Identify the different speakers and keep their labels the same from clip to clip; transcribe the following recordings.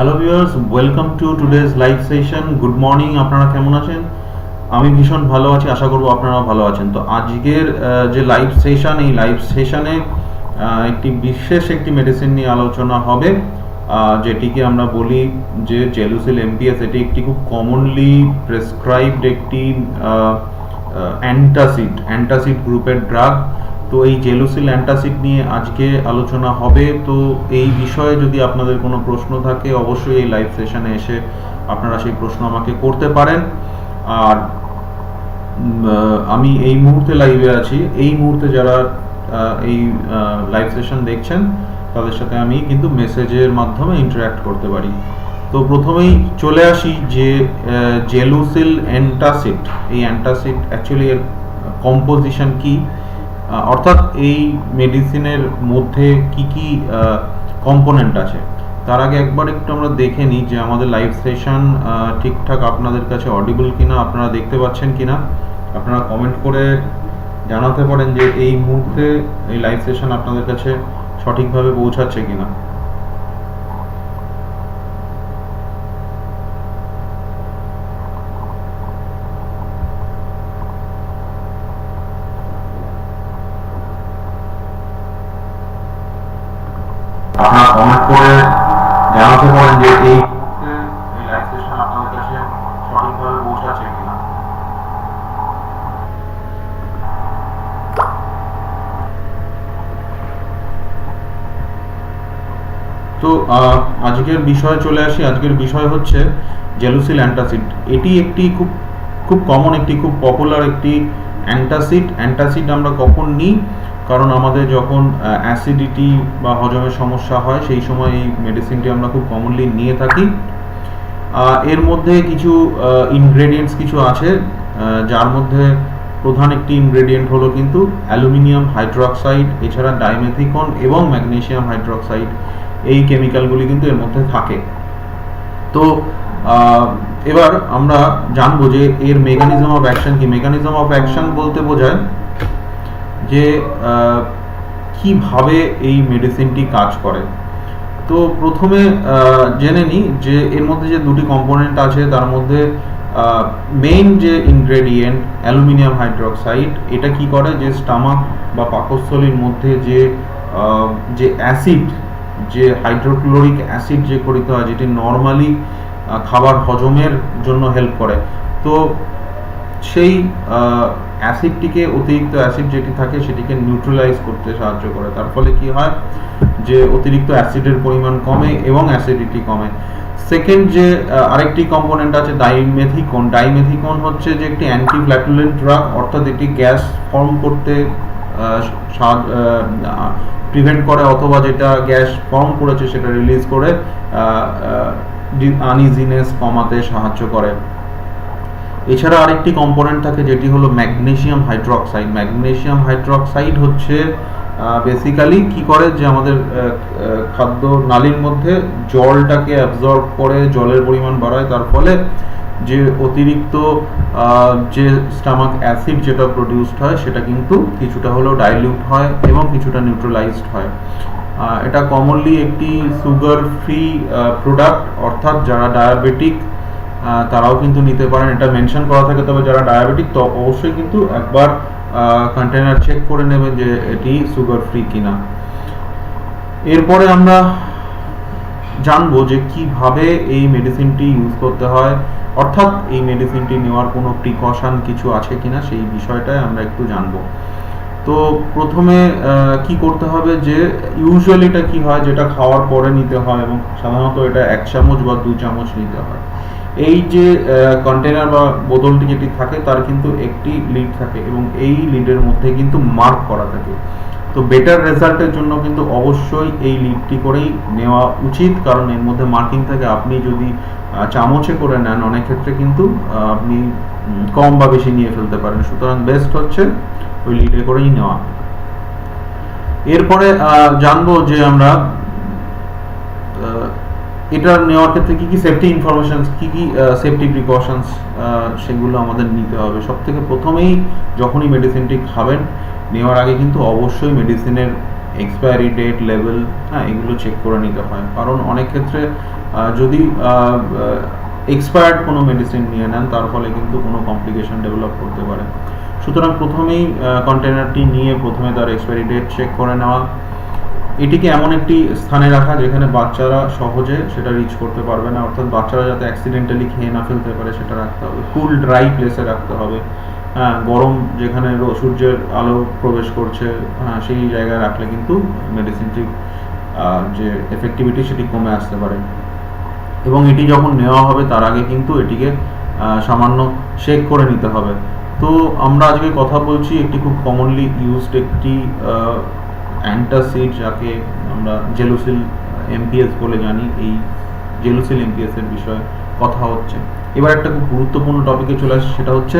Speaker 1: Hello viewers welcome to today's live session good morning আপনারা কেমন আছেন? আমি ভীষণ ভালো আছি, আশা করব আপনারা ভালো আছেন। তো আজকের যে লাইভ সেশন এই লাইভ সেশনে একটি বিশেষ একটি মেডিসিন নিয়ে আলোচনা হবে যেটিকে আমরা বলি যে জেলুসিল এমপিএস এটি একটি খুব কমনলি প্রেসক্রাইবড একটি অ্যান্টাসিড অ্যান্টাসিড গ্রুপের ড্রাগ তো এই জেলুসিল অ্যান্টাসিড নিয়ে আজকে আলোচনা হবে। তো এই বিষয়ে যদি আপনাদের কোনো প্রশ্ন থাকে, অবশ্যই এই লাইভ সেশনে এসে আপনারা সেই প্রশ্ন আমাকে করতে পারেন। আর আমি এই মুহূর্তে লাইভে আছি। এই মুহূর্তে যারা এই লাইভ সেশন দেখছেন, তাদের সাথে আমি কিন্তু মেসেজের মাধ্যমে ইন্টারাক্ট করতে পারি। তো প্রথমেই চলে আসি যে জেলুসিল অ্যান্টাসিড এই অ্যান্টাসিড অ্যাকচুয়ালি এর কম্পোজিশন কি? অর্থাৎ এই মেডিসিনের মধ্যে কি কি কম্পোনেন্ট আছে? তার আগে একবার একটু আমরা দেখে নিই যে আমাদের লাইভ সেশন ঠিকঠাক আপনাদের কাছে অডিবল কিনা, আপনারা দেখতে পাচ্ছেন কিনা। আপনারা কমেন্ট করে জানাতে পারেন যে এই মুহূর্তে এই লাইভ সেশন আপনাদের কাছে সঠিকভাবে পৌঁছাচ্ছে কিনা। কমেন্ট করে জানাতে পারেন যে এই মুহূর্তে এই লাইভ সেশন আপনাদের কাছে সঠিকভাবে পৌঁছাচ্ছে কিনা। তো আজকের বিষয়ে চলে আসি। আজকের বিষয় হচ্ছে জেলুসিল অ্যান্টাসিড এটি একটি খুব খুব কমন একটি খুব পপুলার একটি অ্যান্টাসিড। অ্যান্টাসিড আমরা কখন নিই? কারণ আমাদের যখন অ্যাসিডিটি বা হজমের সমস্যা হয়, সেই সময় এই মেডিসিনটি আমরা খুব কমনলি নিয়ে থাকি। এর মধ্যে কিছু ইনগ্রেডিয়েন্টস কিছু আছে যার মধ্যে প্রধান একটি ইনগ্রেডিয়েন্ট হলো কিন্তু অ্যালুমিনিয়াম হাইড্রোক্সাইড এছাড়া ডাইমেথিকন এবং ম্যাগনেসিয়াম হাইড্রোক্সাইড এই কেমিক্যালগুলি কিন্তু এর মধ্যে থাকে। তো এবার আমরা জানব যে এর মেকানিজম অফ অ্যাকশন কি? মেকানিজম অফ অ্যাকশন বলতে বোঝায় যে কীভাবে এই মেডিসিনটি কাজ করে। তো প্রথমে জেনে নিই যে এর মধ্যে যে দুটি কম্পোনেন্ট আছে, তার মধ্যে মেইন যে ইনগ্রেডিয়েন্ট, অ্যালুমিনিয়াম হাইড্রোক্সাইড, এটা কি করে? যে স্টামাক বা পাকস্থলীর মধ্যে যে যে অ্যাসিড, যে হাইড্রোক্লোরিক অ্যাসিড যে করিতে হয়, যেটি নর্মালি খাবার হজমের জন্য হেল্প করে। তো সেই অ্যাসিডটিকে অতিরিক্ত অ্যাসিড যেটি থাকে সেটিকে নিউট্রালাইজ করতে সাহায্য করে। তার ফলে কি হয় যে অতিরিক্ত অ্যাসিডের পরিমাণ কমে এবং অ্যাসিডিটি কমে। সেকেন্ড যে আরেকটি কম্পোনেন্ট আছে ডাইমেথিকন ডাইমেথিকন হচ্ছে যে একটি অ্যান্টি ফ্ল্যাটুলেন্ট ড্রাগ অর্থাৎ এটি গ্যাস ফর্ম করতে প্রিভেন্ট করে অথবা যেটা গ্যাস ফর্ম করেছে সেটা রিলিজ করে আনইজিনেস কমাতে সাহায্য করে। এছাড়া আরেকটি কম্পোনেন্ট থাকে যেটি হলো ম্যাগনেসিয়াম হাইড্রোক্সাইড ম্যাগনেসিয়াম হাইড্রোক্সাইড হচ্ছে বেসিক্যালি কি করে যে আমাদের খাদ্য নালীর মধ্যে জলটাকে অ্যাবজর্ব করে জলের পরিমাণ বাড়ায়, তার ফলে যে অতিরিক্ত যে স্টামাক অ্যাসিড যেটা প্রডিউসড হয়, সেটা কিন্তু কিছুটা হলেও ডাইলিউট হয় এবং কিছুটা নিউট্রালাইজড হয়। এটা কমনলি একটি সুগার ফ্রি প্রোডাক্ট অর্থাৎ যারা ডায়াবেটিক তারাও কিন্তু নিতে পারেন। এটা মেনশন করা থাকে, তবে যারা ডায়াবেটিক তো অবশ্যই কিন্তু একবার কন্টেনার চেক করে নেবেন যে এটি সুগার ফ্রি কিনা। এরপরে আমরা জানব যে কীভাবে এই মেডিসিনটি ইউজ করতে হয়। অর্থাৎ এই মেডিসিনটি নেওয়ার কোনো প্রিকশন কিছু আছে কিনা, সেই বিষয়টাই আমরা একটু জানব। তো প্রথমে কি করতে হবে যে ইউজুয়ালি এটা কি হয়, যেটা খাওয়ার পরে নিতে হয় এবং সাধারণত এটা এক চামচ বা দু চামচ নিতে হয়। এই যে কন্টেনার বা বোতলটি যেটি থাকে, তার কিন্তু একটি লিড থাকে এবং এই লিডের মধ্যে কিন্তু মার্ক করা থাকে। তো বেটার রেজাল্টের জন্য কিন্তু অবশ্যই এই লিডটি করেই নেওয়া উচিত, কারণ এর মধ্যে মার্কিং থাকে। আপনি যদি চামচে করে নেন, অনেক ক্ষেত্রে কিন্তু আপনি কম বা বেশি নিয়ে ফেলতে পারেন। সুতরাং বেস্ট হচ্ছে ওই লিডে করেই নেওয়া। এরপরে জানব যে আমরা এটা নেওয়ার ক্ষেত্রে কি কি সেফটি ইনফরমেশন কি কি সেফটি প্রিকশনস সেগুলো আমাদের নিতে হবে। সব থেকে প্রথমেই যখনই মেডিসিনটি খাবেন, নেওয়ার আগে কিন্তু অবশ্যই মেডিসিনের এক্সপায়ারি ডেট লেভেল হ্যাঁ এগুলো চেক করে নিতে হয়। কারণ অনেক ক্ষেত্রে যদি এক্সপায়ার্ড কোনো মেডিসিন নিয়ে নেন, তার ফলে কিন্তু কোনো কমপ্লিকেশন ডেভেলপ করতে পারে। সুতরাং প্রথমেই কন্টেনারটি নিয়ে প্রথমে তার এক্সপায়ারি ডেট চেক করে নেওয়া। এটিকে এমন একটি স্থানে রাখা যেখানে বাচ্চারা সহজে সেটা রিচ করতে পারবে না। অর্থাৎ বাচ্চারা যাতে অ্যাক্সিডেন্টালি খেয়ে না ফেলতে পারে সেটা রাখতে হবে। কুল ড্রাই প্লেসে রাখতে হবে। হ্যাঁ গরম যেখানে সূর্যের আলো প্রবেশ করছে হ্যাঁ সেই জায়গায় রাখলে কিন্তু মেডিসিনটি যে এফেক্টিভিটি সেটি কমে আসতে পারে। এবং এটি যখন নেওয়া হবে তার আগে কিন্তু এটিকে সামান্য শেক করে নিতে হবে। তো আমরা আজকে কথা বলছি একটি খুব কমনলি ইউজড একটি অ্যান্টাসিড যাকে আমরা জেলুসিল এমপিএস বলে জানি, এই জেলুসিল এমপিএস এর বিষয়ে কথা হচ্ছে। এবার একটা খুব গুরুত্বপূর্ণ টপিকে চলে আসছে, সেটা হচ্ছে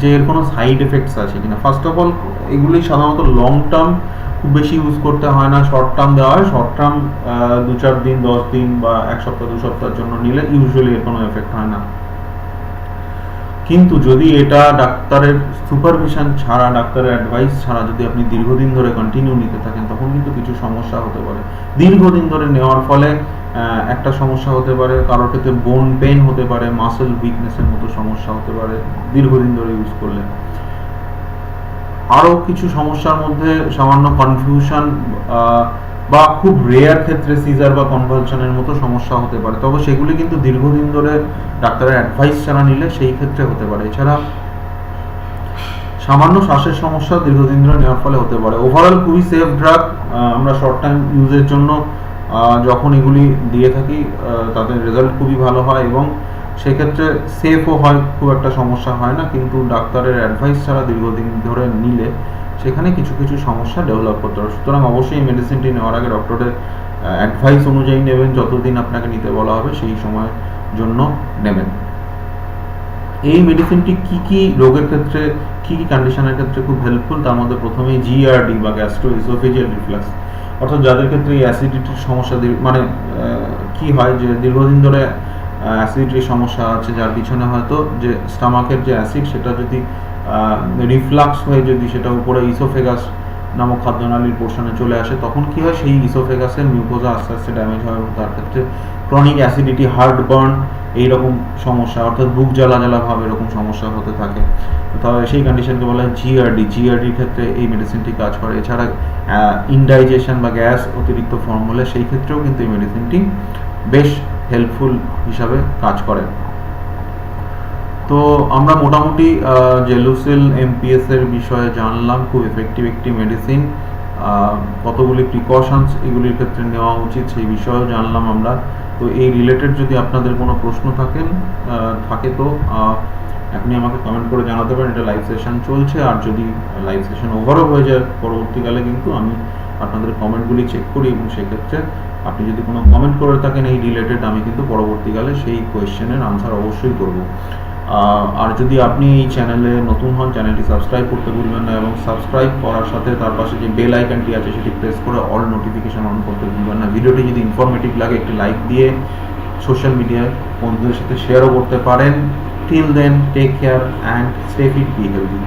Speaker 1: যে এর কোনো সাইড এফেক্টস আছে কিনা। ফার্স্ট অফ অল এগুলি সাধারণত লং টার্ম খুব বেশি ইউজ করতে হয় না শর্ট টার্ম দেওয়া হয়। শর্ট টার্ম দু চার দিন, দশ দিন বা এক সপ্তাহ, দু সপ্তাহের জন্য নিলে ইউজুয়ালি এর কোনো এফেক্ট হয় না। কিন্তু যদি এটা ডাক্তারের সুপারভিশন ছাড়া, ডাক্তারের অ্যাডভাইস ছাড়া যদি আপনি দীর্ঘদিন ধরে কন্টিনিউ নিতে থাকেন, তখন কিন্তু কিছু সমস্যা হতে পারে। দীর্ঘদিন ধরে নেওয়ার ফলে একটা সমস্যা হতে পারে, কারোর ক্ষেত্রে বোন পেন হতে পারে মাসেল উইকনেসের মতো সমস্যা হতে পারে, দীর্ঘদিন ধরে ইউজ করলে আরও কিছু সমস্যার মধ্যে সামান্য কনফিউশন বা খুব রেয়ার ক্ষেত্রে সিজার বা কনভালশনের মতো সমস্যা হতে পারে। তবে সেগুলি কিন্তু দীর্ঘদিন ধরে ডাক্তারের অ্যাডভাইস ছাড়া নিলে সেই ক্ষেত্রে হতে পারে। এছাড়া সামান্য শ্বাসের সমস্যা দীর্ঘদিন ধরে নেওয়ার ফলে হতে পারে। ওভারঅল খুবই সেফ ড্রাগ আমরা শর্ট টাইম ইউজের জন্য যখন এগুলি দিয়ে থাকি তাদের রেজাল্ট খুবই ভালো হয় এবং সেক্ষেত্রে সেফও হয়, খুব একটা সমস্যা হয় না। কিন্তু ডাক্তারের অ্যাডভাইস ছাড়া দীর্ঘদিন ধরে নিলে সেখানে কিছু কিছু সমস্যা ডেভেলপ করতে পারে সুতরাং অবশ্যই মেডিসিনটি নেওয়ার আগে ডক্টরের অ্যাডভাইস অনুযায়ী নেবেন, যতদিন আপনাকে নিতে বলা হবে সেই সময়ের জন্য নেবেন। এই মেডিসিনটি কি কি রোগের ক্ষেত্রে, কি কি কন্ডিশনের ক্ষেত্রে খুব হেল্পফুল তার মধ্যে প্রথমেই জিআরডি বা গ্যাস্ট্রো ইসোফেজিয়াল রিফ্লাক্স অর্থাৎ যাদের ক্ষেত্রে এই অ্যাসিডিটির সমস্যা মানে কি হয় যে দীর্ঘদিন ধরে অ্যাসিডিটির সমস্যা আছে, যার পিছনে হয়তো যে স্টামাকের যে অ্যাসিড সেটা যদি রিফ্লাক্স হয়ে যদি সেটা উপরে ইসোফেগাস নামক খাদ্যনালীর পোর্শনে চলে আসে, তখন কি হয়? সেই ইসোফেগাসের মিউকোজা আস্তে আস্তে ড্যামেজ হয় এবং তার ক্ষেত্রে ক্রনিক অ্যাসিডিটি হার্ট বার্ন এইরকম সমস্যা, অর্থাৎ বুক জ্বালা জ্বালা ভাব এরকম সমস্যা হতে থাকে। তবে সেই কন্ডিশনকে বলা হয় জিআরডি জিআরডির ক্ষেত্রে এই মেডিসিনটি কাজ করে। এছাড়া ইনডাইজেশন বা গ্যাস অতিরিক্ত ফর্ম হলে সেই ক্ষেত্রেও কিন্তু এই মেডিসিনটি বেশ হেল্পফুল হিসাবে কাজ করে। তো আমরা মোটামুটি জেলুসিল এমপিএস এর বিষয়ে জানলাম, খুব এফেক্টিভ একটি মেডিসিন কতগুলি প্রিকশনস এগুলির ক্ষেত্রে নেওয়া উচিত সেই বিষয়েও জানলাম আমরা। তো এই রিলেটেড যদি আপনাদের কোনো প্রশ্ন থাকেন থাকে তো আপনি আমাকে কমেন্ট করে জানাতে পারেন। এটা লাইভ সেশন চলছে, আর যদি লাইভ সেশন ওভারও হয়ে যায় পরবর্তীকালে কিন্তু আমি আপনাদের কমেন্টগুলি চেক করি এবং সেক্ষেত্রে আপনি যদি কোনো কমেন্ট করে থাকেন এই রিলেটেড আমি কিন্তু পরবর্তীকালে সেই কোয়েশ্চেনের আনসার অবশ্যই করব। আর যদি আপনি এই চ্যানেলে নতুন হন চ্যানেলটি সাবস্ক্রাইব করতে ভুলবেন না এবং সাবস্ক্রাইব করার সাথে তার পাশে যে বেল আইকনটি আছে, সেটি প্রেস করে অল নোটিফিকেশন অন করতে ভুলবেন না। ভিডিওটি যদি ইনফরমেটিভ লাগে, একটি লাইক দিয়ে সোশ্যাল মিডিয়ায় বন্ধুদের সাথে শেয়ারও করতে পারেন। Till then take care and stay fit be healthy